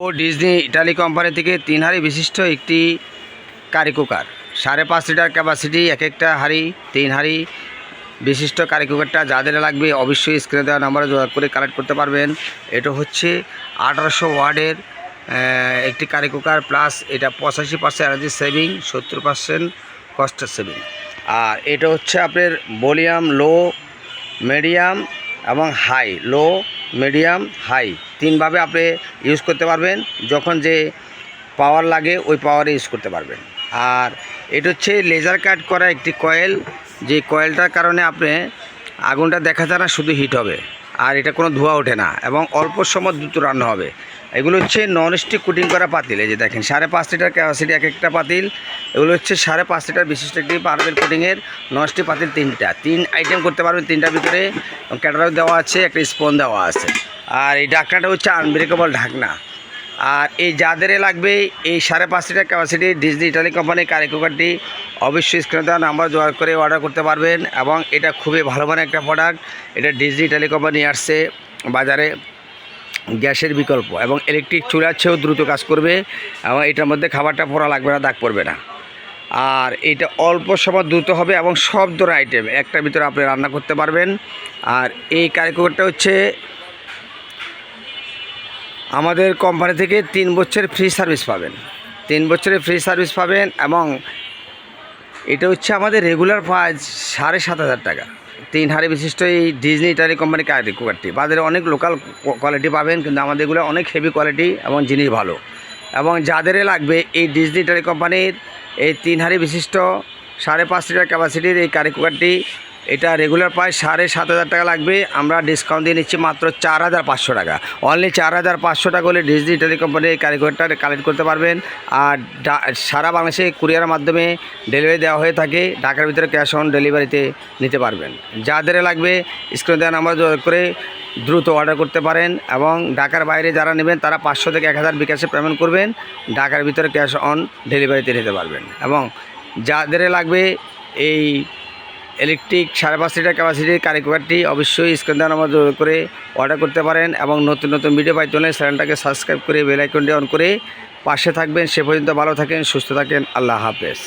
ও Disney Italy company থেকে তিন হাঁড়ি বিশিষ্ট একটি কারি কুকার। সাড়ে পাঁচ লিটার ক্যাপাসিটি এক একটা হাঁড়ি, তিন হাঁড়ি বিশিষ্ট কারি কুকারটা যাদের লাগবে অবশ্যই স্ক্রিনে দেওয়া নাম্বারে যোগাযোগ করে কালেক্ট করতে পারবেন। এটা হচ্ছে আঠারোশো ওয়ার্ডের একটি কারি কুকার প্লাস এটা পঁচাশি পার্সেন্ট এনার্জি সেভিং সত্তর পার্সেন্ট কস্ট সেভিং আর এটা হচ্ছে আপনার ভলিউম লো মিডিয়াম এবং হাই লো মিডিয়াম হাই তিনভাবে আপনি ইউজ করতে পারবেন। যখন যে পাওয়ার লাগে, ওই পাওয়ারে ইউজ করতে পারবেন। আর এটা হচ্ছে লেজার কাট করা একটি কয়েল যে কয়েলটার কারণে আপনি আগুনটা দেখা যায় না, শুধু হিট হবে। আর এটা কোনো ধোঁয়া ওঠে না এবং অল্প সময় দ্রুত রান্না হবে। এগুলো হচ্ছে নন স্টিক কুটিং করা পাতিল, এই যে দেখেন, সাড়ে পাঁচ লিটার ক্যাপাসিটি এক একটা পাতিল। এগুলো হচ্ছে সাড়ে পাঁচ লিটার বিশিষ্ট একটি পারবেল কুটিংয়ের নন স্টিক পাতিল তিনটা। তিন আইটেম করতে পারবেন তিনটার ভিতরে। ক্যাটালগ দেওয়া আছে, একটা স্পন দেওয়া আছে। আর এই ঢাকনাটা হচ্ছে আনব্রেকেবল ঢাকনা। আর এই যাদের লাগবে এই সাড়ে পাঁচ লিটার ক্যাপাসিটি ডিজনি ইটালি কোম্পানির কারি কুকারটি অবশ্যই স্ক্রিনে দেওয়া নাম্বার যোগাযোগ করে অর্ডার করতে পারবেন এবং এটা খুবই ভালো মানের একটা প্রোডাক্ট এটা ডিজনি ইটালি কোম্পানি আসছে বাজারে গ্যাসের বিকল্প এবং ইলেকট্রিক চুলার চেয়েও দ্রুত কাজ করবে এবং এটার মধ্যে খাবারটা পড়া লাগবে না, দাগ পড়বে না। আর এটা অল্প সময় দ্রুত হবে এবং সব ধরনের আইটেম একটার ভিতরে আপনি রান্না করতে পারবেন। আর এই কারি কুকারটা হচ্ছে আমাদের কোম্পানি থেকে তিন বছরের ফ্রি সার্ভিস পাবেন। তিন বছরের ফ্রি সার্ভিস পাবেন এবং এটা হচ্ছে আমাদের রেগুলার প্রাইস সাড়ে সাত হাজার টাকা। তিন হাড়ি বিশিষ্ট এই ডিজনি ইটালি কোম্পানি কারি কুকারটি বাজারে অনেক লোকাল কোয়ালিটি পাবেন, কিন্তু আমাদের এগুলো অনেক হেভি কোয়ালিটি এবং জিনিস ভালো। এবং যাদের লাগবে এই ডিজনি ইটালি কোম্পানির এই তিন হাড়ি বিশিষ্ট সাড়ে পাঁচ লিটার ক্যাপাসিটির এই কারি কুকারটি এটা রেগুলার প্রায় সাড়ে সাত হাজার টাকা লাগবে। আমরা ডিসকাউন্ট দিয়ে নিচ্ছি মাত্র চার হাজার পাঁচশো টাকা। অনলি চার হাজার পাঁচশো টাকা হলে ডিজনি ইটালি কোম্পানির এই কারিগরটা কালেক্ট করতে পারবেন। আর সারা বাংলাদেশে কুরিয়ারের মাধ্যমে ডেলিভারি দেওয়া হয়ে থাকে। ঢাকার ভিতরে ক্যাশ অন ডেলিভারিতে নিতে পারবেন। যাদের লাগবে স্ক্রিনে দেওয়া নাম্বার যোগাযোগ করে দ্রুত অর্ডার করতে পারেন এবং ঢাকার বাইরে যারা নেবেন, তারা পাঁচশো থেকে এক হাজার বিকাশে পেমেন্ট করবেন। ঢাকার ভিতরে ক্যাশ অন ডেলিভারিতে নিতে পারবেন। এবং যাদের লাগবে, এই ইলেকট্রিক সাড়ে পাঁচ লিটার ক্যাপাসিটির কারি কুকারটি অবশ্যই স্ক্রিন দেওয়ার নাম্বার করে অর্ডার করতে পারেন এবং নতুন নতুন ভিডিও পাইতে হলে চ্যানেলটাকে সাবস্ক্রাইব করে বেলাইকনটি অন করে পাশে থাকবেন। সে পর্যন্ত ভালো থাকেন, সুস্থ থাকেন। আল্লাহ হাফেজ।